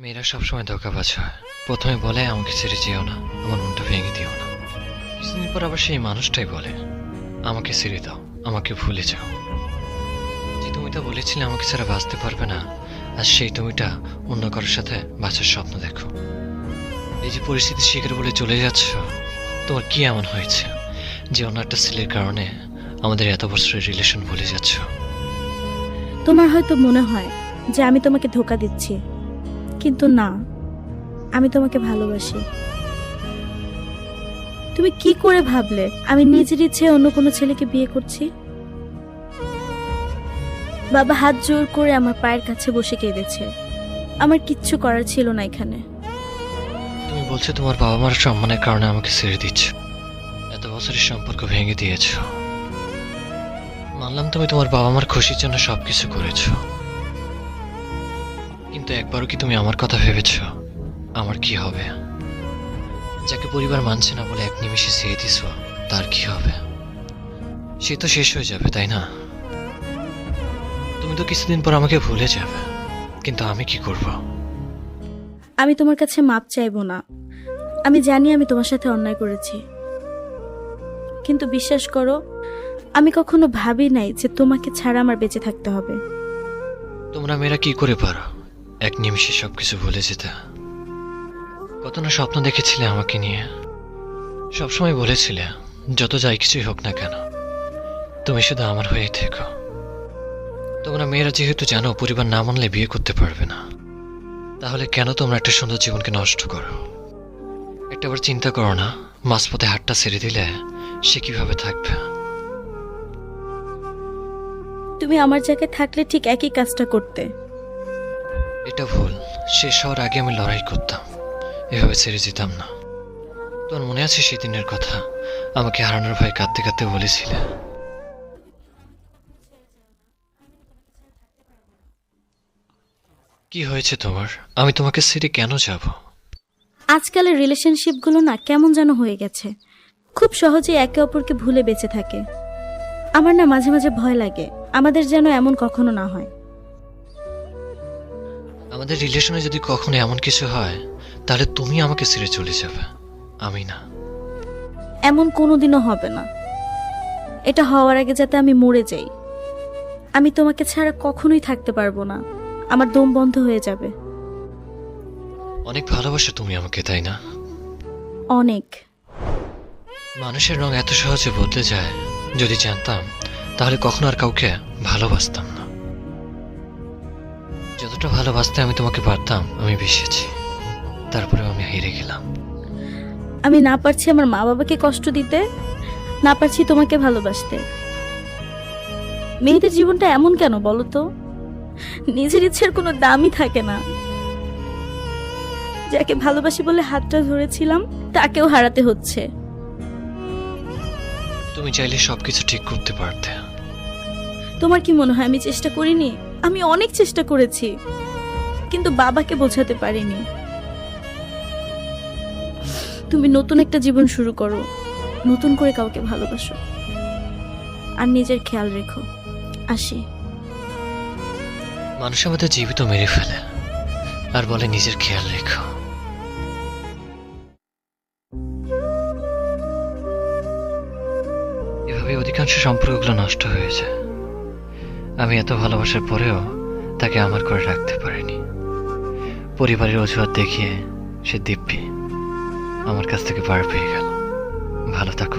মেয়েরা সবসময় ধোকাবাজ হয়। প্রথমে বলে, আমাকে ছেড়ে যেও না। আমার মনটা ভেঙে দিও না। কিছুদিন পর আবার সেই মানুষটাই বলে, আমাকে ছেড়ে দাও। আমাকে ভুলে যাও। যে তুমি তো বলেছিলে, আমাকে ছাড়া বাঁচতে পারবে না, আর সেই তুমিটা অন্য কারোর সাথে বাঁচার স্বপ্ন দেখো। এই যে পরিস্থিতি শিকার বলে চলে যাচ্ছ, তোমার কি এমন হয়েছে যে অন্য একটা ছেলের কারণে আমাদের এত বছরের রিলেশন ভুলে যাচ্ছ? তোমার হয়তো মনে হয় যে আমি তোমাকে ধোকা দিচ্ছি। কিন্তু না, আমি তোমাকে ভালোবাসি। তুমি কি করে ভাবলে, আমি নিজের ইচ্ছে অন্য কোনো ছেলেকে বিয়ে করছি? বাবা হাত জোর করে আমার পায়ের কাছে বসে কেঁদেছে। আমার কিচ্ছু করার ছিল না এখানে। তুমি বলছো তোমার বাবা মার সম্মানের কারণে আমাকে ছেড়ে দিচ্ছ। এত বছরের সম্পর্ক ভেঙে দিয়েছ। মানলাম তুমি তোমার বাবা মার খুশির জন্য সবকিছু করেছ। কিন্তু একবারও কি তুমি আমার কথা ভেবেছ? আমার কি হবে? যাকে পরিবার মানছে না বলে এক নিমিষে ছেড়ে দিছ তার কি হবে? সে তো শেষ হয়ে যাবে তাই না? তুমি তো কিছুদিন পর আমাকে ভুলে যাবে কিন্তু আমি কি করব? আমি তোমার কাছে মাপ চাইব না। আমি জানি আমি তোমার সাথে অন্যায় করেছি। কিন্তু বিশ্বাস করো আমি কখনো ভাবি নাই যে তোমাকে ছাড়া আমার বেঁচে থাকতে হবে। তোমরা মেয়েরা কি করে পারো? এক নিমিষে সবকিছু ভুলে যেতে। কত না স্বপ্ন দেখেছিলে আমাকে নিয়ে। সবসময় বলেছিলে, যত যাই কিছুই হোক না কেন, তুমি শুধু আমার হয়েই থেকো। তোমরা মেয়েরা যেহেতু জানো, পরিবার না মানলে বিয়ে করতে পারবে না। তাহলে কেন তোমরা একটা সুন্দর জীবনকে নষ্ট করো? একটাবার চিন্তা করো না, মাঝপথে হাতটা ছেড়ে দিলে সে কীভাবে থাকবে? তুমি আমার জায়গায় থাকলে ঠিক একই কাজটা করতে। এটা ভুল। শেষ হওয়ার আগে আমি লড়াই করতাম। এভাবে ছেড়ে যেতাম না। তোর মনে আছে সেদিনের কথা? আমাকে হারানোর ভয় কাঁদতে কাঁদতে বলেছিলে। কি হয়েছে তোমার? আমি তোমাকে ছেড়ে কেন যাব? আজকালের রিলেশনশিপগুলো না কেমন যেন হয়ে গেছে। খুব সহজে একে অপরকে ভুলে বেঁচে থাকে। আমার না মাঝে মাঝে ভয় লাগে। আমাদের যেন এমন কখনো না হয়। আমাদের রিলেশনে যদি কখনো এমন কিছু হয় তাহলে তুমি আমাকে ছেড়ে চলে যাবে। আমি না। এমন কোনোদিনও হবে না। এটা হওয়ার আগে যাতে আমি মরে যাই। আমি তোমাকে ছাড়া কখনোই থাকতে পারব না। আমার দম বন্ধ হয়ে যাবে। অনেক ভালোবাসো তুমি আমাকে তাই না? অনেক। মানুষের রং এত সহজে বদলে যায় যদি জানতাম তাহলে কখনো আর কাউকে ভালোবাসতাম না। যতটা ভালোবাসতে আমি তোমাকে পারতাম আমি বেশিছি তারপরে আমি হেরে গেলাম। আমি না পারছি আমার মা বাবাকে কষ্ট দিতে না পারছি তোমাকে ভালোবাসতে। মেয়েদের জীবনটা এমন কেন বলো তো? নিজের ইচ্ছের কোনো দামই থাকে না। যাকে ভালোবাসি বলে হাতটা ধরেছিলাম তাকেও হারাতে হচ্ছে। তুমি চাইলে সবকিছু ঠিক করতে পারতে। তোমার কি মনে হয় আমি চেষ্টা করিনি? আমি অনেক চেষ্টা করেছি, কিন্তু বাবাকে বোঝাতে পারিনি। তুমি নতুন একটা জীবন শুরু করো, নতুন করে কাউকে ভালোবাসো। আর নিজের খেয়াল রেখো। আসি। মানুষ আমাদের জীবিত মেরে ফেলে, আর বলে নিজের খেয়াল রেখো। এভাবে অধিকাংশ সম্পর্কগুলো নষ্ট হয়েছে আমি এত ভালোবাসার পরেও তাকে আমার করে রাখতে পারিনি। পরিবারের অজুহাত দেখিয়ে সে দিব্যি আমার কাছ থেকে পার পেয়ে গেল। ভালো থাক